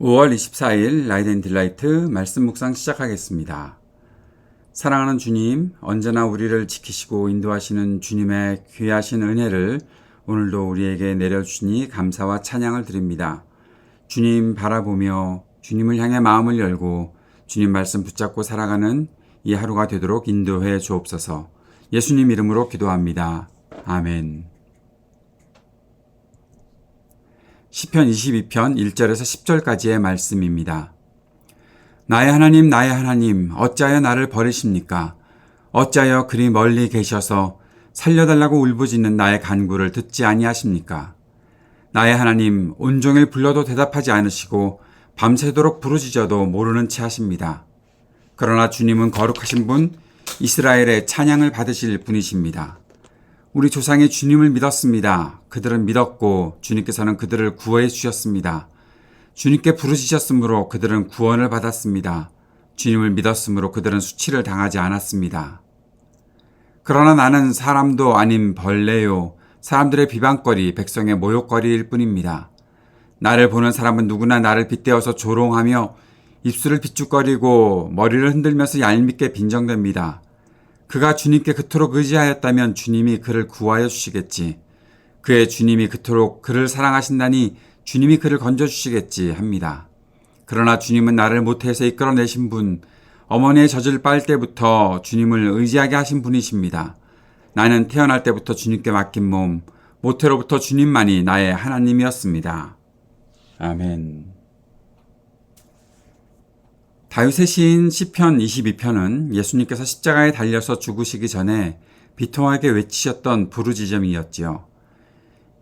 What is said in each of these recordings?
5월 24일 라이덴 딜라이트 말씀 묵상 시작하겠습니다. 사랑하는 주님, 언제나 우리를 지키시고 인도하시는 주님의 귀하신 은혜를 오늘도 우리에게 내려주시니 감사와 찬양을 드립니다. 주님 바라보며 주님을 향해 마음을 열고 주님 말씀 붙잡고 살아가는 이 하루가 되도록 인도해 주옵소서. 예수님 이름으로 기도합니다. 아멘. 시편 22편 1절에서 10절까지의 말씀입니다. 나의 하나님 나의 하나님 어찌하여 나를 버리십니까? 어찌하여 그리 멀리 계셔서 살려달라고 울부짖는 나의 간구를 듣지 아니하십니까? 나의 하나님 온종일 불러도 대답하지 않으시고 밤새도록 부르짖어도 모르는 채 하십니다. 그러나 주님은 거룩하신 분 이스라엘의 찬양을 받으실 분이십니다. 우리 조상이 주님을 믿었습니다. 그들은 믿었고 주님께서는 그들을 구원해 주셨습니다. 주님께 부르짖었으므로 그들은 구원을 받았습니다. 주님을 믿었으므로 그들은 수치를 당하지 않았습니다. 그러나 나는 사람도 아닌 벌레요. 사람들의 비방거리, 백성의 모욕거리일 뿐입니다. 나를 보는 사람은 누구나 나를 빗대어서 조롱하며 입술을 비축거리고 머리를 흔들면서 얄밉게 빈정됩니다. 그가 주님께 그토록 의지하였다면 주님이 그를 구하여 주시겠지. 그의 주님이 그토록 그를 사랑하신다니 주님이 그를 건져주시겠지 합니다. 그러나 주님은 나를 모태에서 이끌어내신 분, 어머니의 젖을 빨 때부터 주님을 의지하게 하신 분이십니다. 나는 태어날 때부터 주님께 맡긴 몸, 모태로부터 주님만이 나의 하나님이었습니다. 아멘. 다윗의 시인 시편 22편은 예수님께서 십자가에 달려서 죽으시기 전에 비통하게 외치셨던 부르짖음이었지요.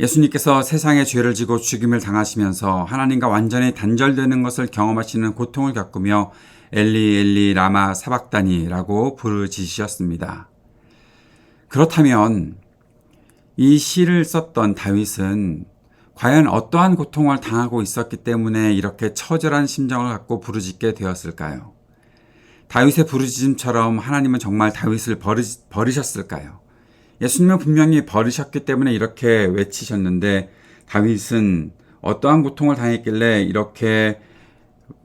예수님께서 세상의 죄를 지고 죽임을 당하시면서 하나님과 완전히 단절되는 것을 경험하시는 고통을 겪으며 엘리 엘리 라마 사박다니라고 부르짖으셨습니다. 그렇다면 이 시를 썼던 다윗은 과연 어떠한 고통을 당하고 있었기 때문에 이렇게 처절한 심정을 갖고 부르짖게 되었을까요? 다윗의 부르짖음처럼 하나님은 정말 다윗을 버리, 버리셨을까요? 예수님은 분명히 버리셨기 때문에 이렇게 외치셨는데 다윗은 어떠한 고통을 당했길래 이렇게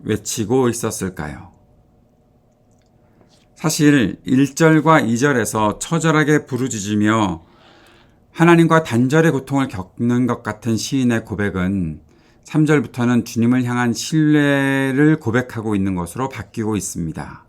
외치고 있었을까요? 사실 1절과 2절에서 처절하게 부르짖으며 하나님과 단절의 고통을 겪는 것 같은 시인의 고백은 3절부터는 주님을 향한 신뢰를 고백하고 있는 것으로 바뀌고 있습니다.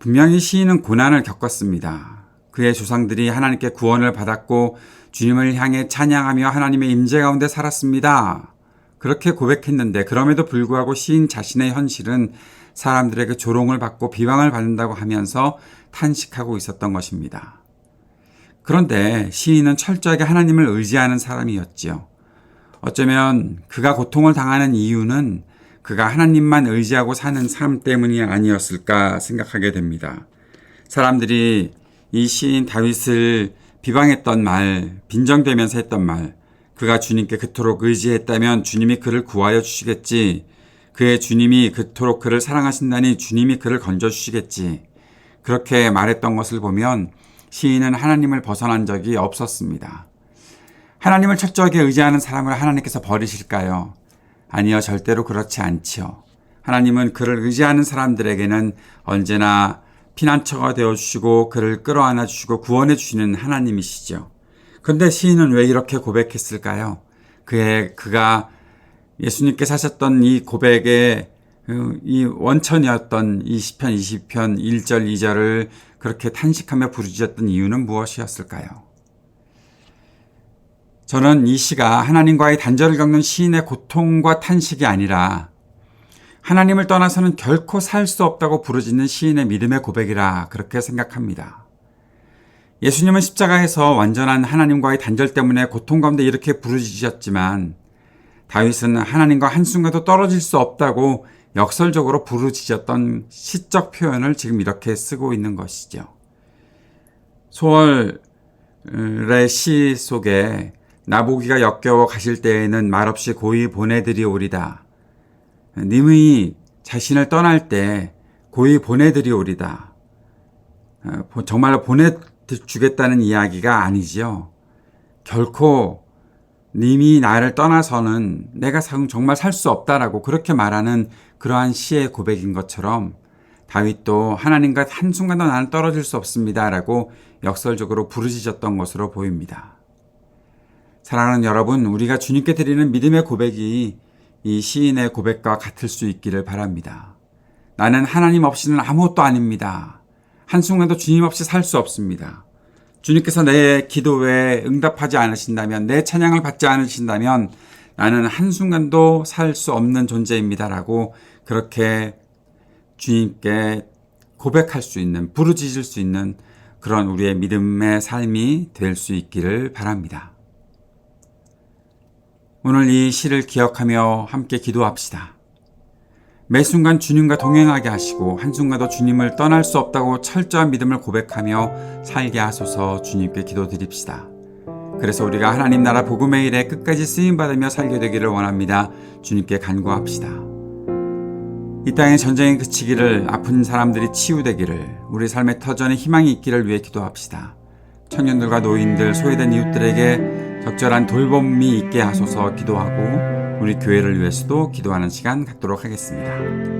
분명히 시인은 고난을 겪었습니다. 그의 조상들이 하나님께 구원을 받았고 주님을 향해 찬양하며 하나님의 임재 가운데 살았습니다. 그렇게 고백했는데 그럼에도 불구하고 시인 자신의 현실은 사람들에게 조롱을 받고 비방을 받는다고 하면서 탄식하고 있었던 것입니다. 그런데 시인은 철저하게 하나님을 의지하는 사람이었지요. 어쩌면 그가 고통을 당하는 이유는 그가 하나님만 의지하고 사는 삶 때문이 아니었을까 생각하게 됩니다. 사람들이 이 시인 다윗을 비방했던 말, 빈정대면서 했던 말, 그가 주님께 그토록 의지했다면 주님이 그를 구하여 주시겠지. 그의 주님이 그토록 그를 사랑하신다니 주님이 그를 건져주시겠지. 그렇게 말했던 것을 보면 시인은 하나님을 벗어난 적이 없었습니다. 하나님을 철저하게 의지하는 사람을 하나님께서 버리실까요? 아니요, 절대로 그렇지 않지요. 하나님은 그를 의지하는 사람들에게는 언제나 피난처가 되어 주시고 그를 끌어안아 주시고 구원해 주시는 하나님이시죠. 그런데 시인은 왜 이렇게 고백했을까요? 그의, 그가 예수님께 사셨던 이 고백의 그, 이 원천이었던 이 시편 20편 1절 2절을 그렇게 탄식하며 부르짖었던 이유는 무엇이었을까요? 저는 이 시가 하나님과의 단절을 겪는 시인의 고통과 탄식이 아니라 하나님을 떠나서는 결코 살 수 없다고 부르짖는 시인의 믿음의 고백이라 그렇게 생각합니다. 예수님은 십자가에서 완전한 하나님과의 단절 때문에 고통 가운데 이렇게 부르짖으셨지만 다윗은 하나님과 한순간도 떨어질 수 없다고 역설적으로 부르짖었던 시적 표현을 지금 이렇게 쓰고 있는 것이죠. 소월의 시 속에 나보기가 역겨워 가실 때에는 말없이 고이 보내드리오리다. 님의 자신을 떠날 때 고이 보내드리오리다. 어, 정말로 보내주겠다는 이야기가 아니지요. 결코 님이 나를 떠나서는 내가 정말 살 수 없다라고 그렇게 말하는 그러한 시의 고백인 것처럼 다윗도 하나님과 한순간도 나는 떨어질 수 없습니다라고 역설적으로 부르짖었던 것으로 보입니다. 사랑하는 여러분, 우리가 주님께 드리는 믿음의 고백이 이 시인의 고백과 같을 수 있기를 바랍니다. 나는 하나님 없이는 아무것도 아닙니다. 한순간도 주님 없이 살 수 없습니다. 주님께서 내 기도에 응답하지 않으신다면, 내 찬양을 받지 않으신다면, 나는 한순간도 살 수 없는 존재입니다라고 그렇게 주님께 고백할 수 있는, 부르짖을 수 있는 그런 우리의 믿음의 삶이 될 수 있기를 바랍니다. 오늘 이 시를 기억하며 함께 기도합시다. 매 순간 주님과 동행하게 하시고 한순간도 주님을 떠날 수 없다고 철저한 믿음을 고백하며 살게 하소서 주님께 기도드립시다. 그래서 우리가 하나님 나라 복음의 일에 끝까지 쓰임 받으며 살게 되기를 원합니다. 주님께 간구합시다. 이 땅의 전쟁이 그치기를 아픈 사람들이 치유되기를 우리 삶의 터전에 희망이 있기를 위해 기도합시다. 청년들과 노인들 소외된 이웃들에게 적절한 돌봄이 있게 하소서 기도하고 우리 교회를 위해서도 기도하는 시간 갖도록 하겠습니다.